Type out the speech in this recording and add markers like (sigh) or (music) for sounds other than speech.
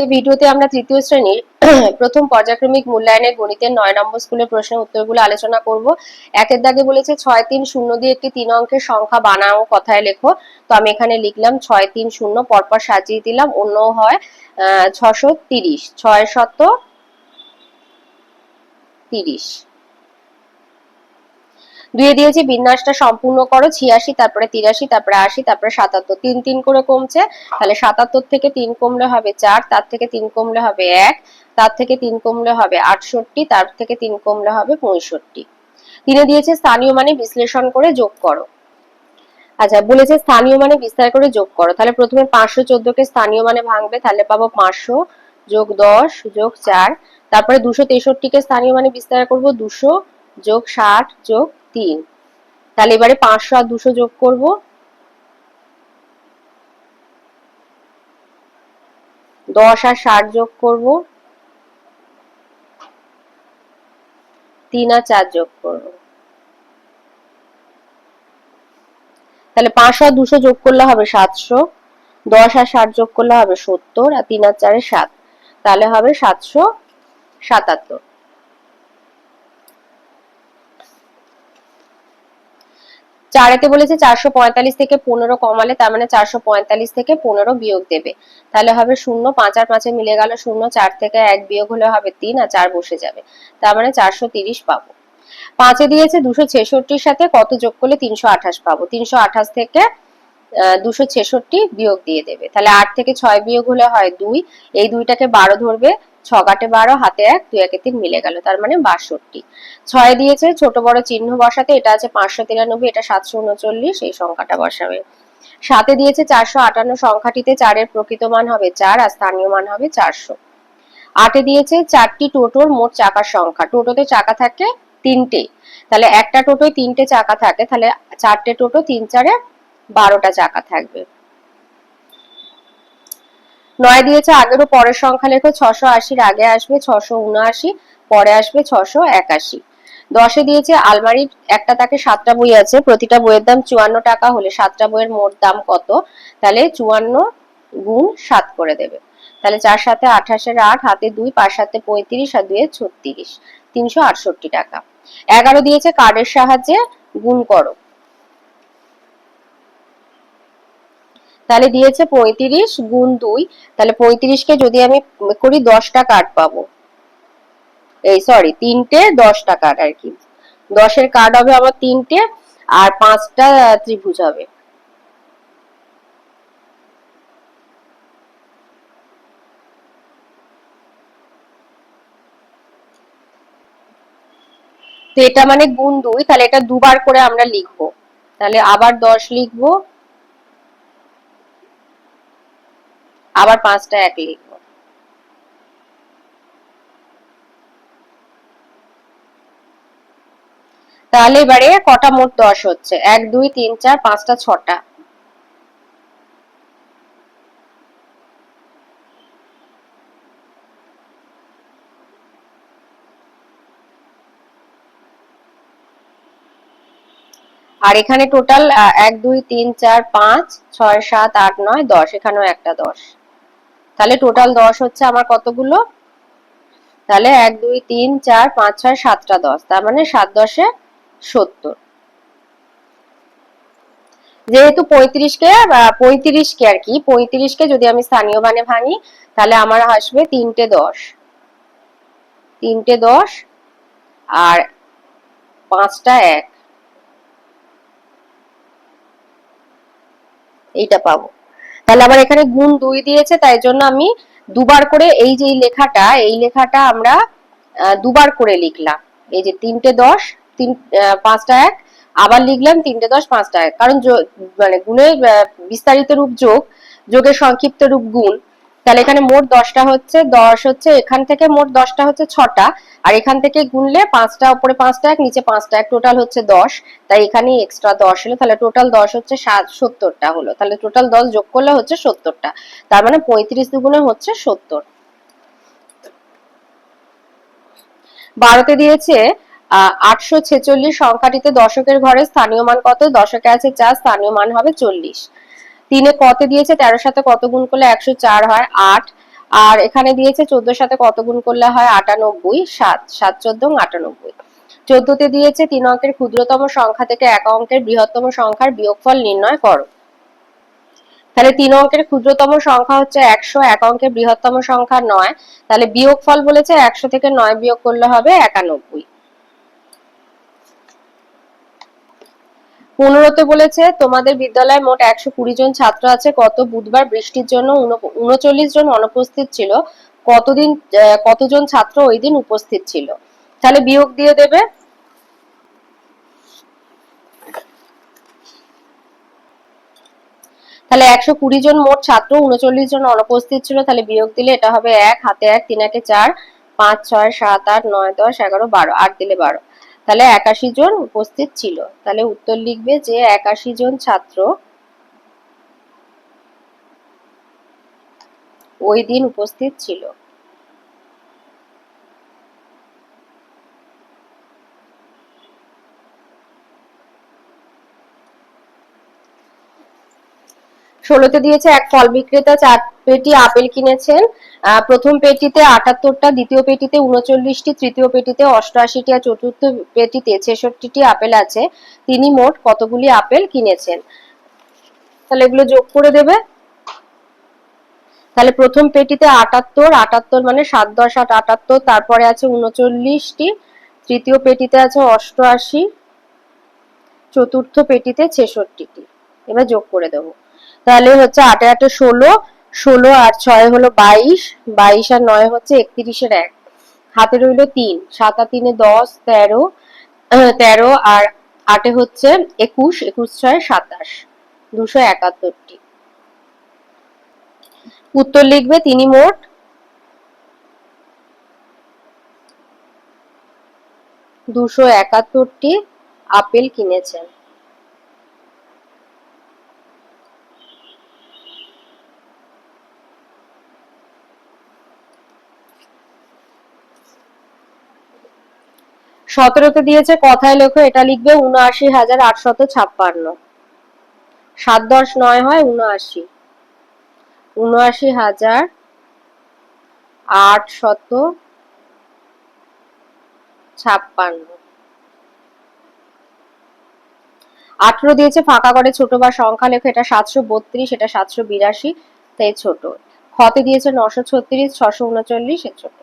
আজকে ভিডিওতে আমরা তৃতীয় শ্রেণির (clears throat) প্রথম পর্যায়ক্রমিক মূল্যায়নের গণিতের নয় নম্বর স্কুলের প্রশ্নের উত্তরগুলো আলোচনা করব। একের দাগে বলেছে ছয় তিন শূন্য দিয়ে একটি তিন অঙ্কের সংখ্যা বানাও কথায় লেখো। তো আমি এখানে লিখলাম ছয় তিন শূন্য, পরপর সাজিয়ে দিলাম, অন্য হয় ছশো তিরিশ। ছয় শত তিরিশ। দুয়ে দিয়েছি, বিন্যাসটা সম্পূর্ণ করো, ছিয়াশি, তারপরে তিরাশি, তারপরে আশি, তারপরে সাতাত্তর, তিন তিন করে কমছে, তাহলে সাতাত্তর থেকে তিন কমলে হবে চার, তার থেকে তিন কমলে হবে এক, তার থেকে তিন কমলে হবে আটষট্টি, তার থেকে তিন কমলে হবে পঁয়ষট্টি। তিনে দিয়েছে স্থানীয় মানে বিশ্লেষণ করে যোগ করো। আচ্ছা বলেছে স্থানীয় মানে বিস্তার করে যোগ করো, তাহলে প্রথমে পাঁচশো চোদ্দ কে স্থানীয় মানে ভাঙবে, তাহলে পাবো পাঁচশো যোগ দশ যোগ চার, তারপরে দুশো তেষট্টিকে স্থানীয় মানে বিস্তার করব, দুশো যোগ ষাট, যোগ তিন। তাহলে এবারে পাঁচশো আর দুশো যোগ করব। দশ আর ষাট যোগ করব। তিন আর চার যোগ করব। তাহলে পাঁচশো আর দুশো যোগ করলে হবে সাতশো। দশ আর ষাট যোগ করলে হবে সত্তর আর তিন আর চারে সাত। তাহলে হবে সাতশো সাতাত্তর। চারেতে বলেছে চারশো পঁয়তাল্লিশ থেকে পনেরো কমালে, তার মানে চারশো পঁয়তাল্লিশ থেকে পনেরো বিয়োগ দেবে। তাহলে হবে শূন্য, পাঁচ আর পাঁচে মিলে গেল শূন্য, চার থেকে এক বিয়োগ হলে হবে তিন আর চার বসে যাবে। তার মানে চারশো তিরিশ পাবো। পাঁচে দিয়েছে দুশো ছেষট্টির সাথে, কত যোগ করলে তিনশো আঠাশ পাবো। তিনশো আঠাশ থেকে দুশো ছেষট্টি বিয়োগ দিয়ে দেবে। তাহলে আট থেকে ছয় বিয়োগ হলে হয় দুই। এই দুইটাকে বারো ধরবে ছ কাটে বারো, হাতে এক, দুই একে তিন মিলে গেল, তার মানে বাষট্টি। ছয় দিয়েছে, ছোট বড় চিহ্ন বসাতে, এটা আছে পাঁচশো তিরানব্বই, এটা সাতশো উনচল্লিশ, এই সংখ্যাটা বসাবে। সাথে দিয়েছে চারশো আটান্ন, সংখ্যাটিতে চারের প্রকৃত মান হবে চার, আর স্থানীয় মান হবে চারশো। আটে দিয়েছে চারটি টোটোর মোট চাকার সংখ্যা, টোটোতে চাকা থাকে তিনটে। তাহলে একটা টোটোয় তিনটে চাকা থাকে, তাহলে চারটে টোটো তিন চারে বারোটা চাকা থাকবে। নয় দিয়েছে, আগেরও পরের সংখ্যা লেখো, ছশো আশির আগে আসবে, ছশো উনআশি, পরে আসবে ছশো একাশি। দশে দিয়েছে আলমারির, একটা তাকে সাতটা বই আছে, প্রতিটা বইয়ের দাম চুয়ান্ন টাকা হলে সাতটা বইয়ের মোট দাম কত? তাহলে চুয়ান্ন গুণ সাত করে দেবে। তাহলে চার সাথে আঠাশের আট, হাতে দুই, পাঁচ সাথে পঁয়ত্রিশ, আর দুয়ে ছত্রিশ, তিনশো আটষট্টি টাকা। এগারো দিয়েছে কার্ডের সাহায্যে গুণ করো। তাহলে দিয়েছে পঁয়ত্রিশ গুণ দুই, তাহলে পঁয়ত্রিশকে যদি আমি করি দশটা কার্ড পাবো। এই সরি তিনটে দশটা কার্ড আর কি। দশের কার্ড হবে আমার তিনটে, আর পাঁচটা ত্রিভুজ হবে। তো এটা মানে গুণ দুই, তাহলে এটা দুবার করে আমরা লিখব। তাহলে আবার দশ লিখব আবার পাঁচটা এক লিখব। তাহলে এবারে কটা মোট দশ হচ্ছে? এক, দুই, তিন, চার, পাঁচটা, ছটা। আর এখানে টোটাল এক, দুই, তিন, চার, পাঁচ, ছয়, সাত, আট, নয়, দশ। এখানেও একটা দশ। তাহলে টোটাল দশ হচ্ছে আমার কতগুলো? তাহলে এক, দুই, তিন, চার, পাঁচ, ছয়, সাতটা দশ। তার মানে সাত দশে সত্তর। যেহেতু পঁয়ত্রিশকে পঁয়ত্রিশকে আর কি, পঁয়ত্রিশকে যদি আমি স্থানীয় মানে ভাঙি, তাহলে আমার আসবে তিনটে দশ। তিনটে দশ আর পাঁচটা এক। এইটা পাবো। তাহলে আমার এখানে গুণ দুই দিয়েছে, তাই জন্য আমি দুবার করে এই যে লেখাটা, এই লেখাটা আমরা দুবার করে লিখলাম। এই যে তিনটে দশ, তিন পাঁচটা এক, আবার লিখলাম তিনটে দশ, পাঁচটা এক। কারণ মানে গুণের বিস্তারিত রূপ যোগ, যোগের সংক্ষিপ্ত রূপ গুণ তাহলে এখানে মোট দশটা হচ্ছে, দশ হচ্ছে, এখান থেকে মোট দশটা হচ্ছে ছটা। আর এখান থেকে গুনলে পাঁচটা, উপরে পাঁচটা এক, নিচে পাঁচটা এক টোটাল হচ্ছে দশ। তাই এখানে এক্সট্রা দশ হলো, তাহলে টোটাল দশ হচ্ছে সাত, সত্তরটা হলো। তাহলে টোটাল দশ যোগ করলে হচ্ছে সত্তরটা। তার মানে পঁয়ত্রিশ দুগুণে হচ্ছে সত্তর। বারোতে দিয়েছে আটশো ছেচল্লিশ সংখ্যাটিতে দশকের ঘরে স্থানীয় মান কত? দশকে আছে চার, স্থানীয় মান হবে চল্লিশ। তিনে কত দিয়েছে? তেরোর সাথে কত গুণ করলে একশো চার হয়? আট। আর এখানে দিয়েছে চোদ্দোর সাথে কত গুণ করলে হয়? আটানব্বই। সাত। সাত, চোদ্দ আটানব্বই। চোদ্দতে দিয়েছে তিন অঙ্কের ক্ষুদ্রতম সংখ্যা থেকে এক অঙ্কের বৃহত্তম সংখ্যার বিয়োগফল নির্ণয় করো। তাহলে তিন অঙ্কের ক্ষুদ্রতম সংখ্যা হচ্ছে একশো, এক অঙ্কের বৃহত্তম সংখ্যা নয়। তাহলে বিয়োগফল বলেছে একশো থেকে নয় বিয়োগ করলে হবে একানব্বই। পনেরোতে বলেছে, তোমাদের বিদ্যালয়ে মোট একশো কুড়ি জন ছাত্র আছে গত বুধবার বৃষ্টির জন্য উনচল্লিশ জন অনুপস্থিত ছিল, কতদিন কতজন ছাত্র ওই দিন উপস্থিত ছিল? তাহলে বিয়োগ দিয়ে দেবে। তাহলে একশো কুড়ি জন মোট ছাত্র, উনচল্লিশ জন অনুপস্থিত ছিল, তাহলে বিয়োগ দিলে এটা হবে এক, হাতে এক, তিন, একে চার, পাঁচ, ছয়, সাত, আট, নয়, দশ, এগারো, বারো, আট দিলে বারো। তাহলে একাশি জন উপস্থিত ছিল। তাহলে উত্তর লিখবে যে একাশি জন ছাত্র ওই দিন উপস্থিত ছিল। ষোলোতে দিয়েছে এক ফল বিক্রেতা, চার পেটি আপেল কিনেছেন। প্রথম পেটিতে আটাত্তরটা, দ্বিতীয় পেটিতে উনচল্লিশটি, তৃতীয় পেটিতে অষ্টআশিটি আর চতুর্থ পেটিতে ছেষট্টিটি আপেল আছে। তিনি মোট কতগুলি আপেল কিনেছেন? তাহলে এগুলো যোগ করে দেবে। তাহলে প্রথম পেটিতে আটাত্তর আটাত্তর মানে সাত দশ আট আটাত্তর, তারপরে আছে উনচল্লিশটি, তৃতীয় পেটিতে আছে অষ্টআশি, চতুর্থ পেটিতে ছেষট্টিটি। এবার যোগ করে দেবো। তাহলে হচ্ছে আটে আটে ষোলো ষোলো আর ছয় হলো বাইশ বাইশ আর নয় হচ্ছে একত্রিশের এক। হাতে রইল তিন, সাত আর তিনে দশ, তেরো তেরো আর আটে হচ্ছে একুশ একুশ ছয়, সাতাশ, দুশো একাত্তরটি। উত্তর লিখবে তিনি মোট দুশো একাত্তরটি আপেল কিনেছেন। সতেরোতে দিয়েছে, কথায় লেখো, এটা লিখবে উনআশি হাজার আটশত ছাপ্পান্ন। সাত দশ নয় হয় উনআশি। উনআশি হাজার আটশত ছাপ্পান্ন। আঠেরো দিয়েছে, ফাঁকা করে ছোট বা সংখ্যা লেখো, এটা সাতশো বত্রিশ, এটা সাতশো বিরাশি, তাই ছোট। খতে দিয়েছে নশো ছত্রিশ, ছশো উনচল্লিশ, এ ছোট।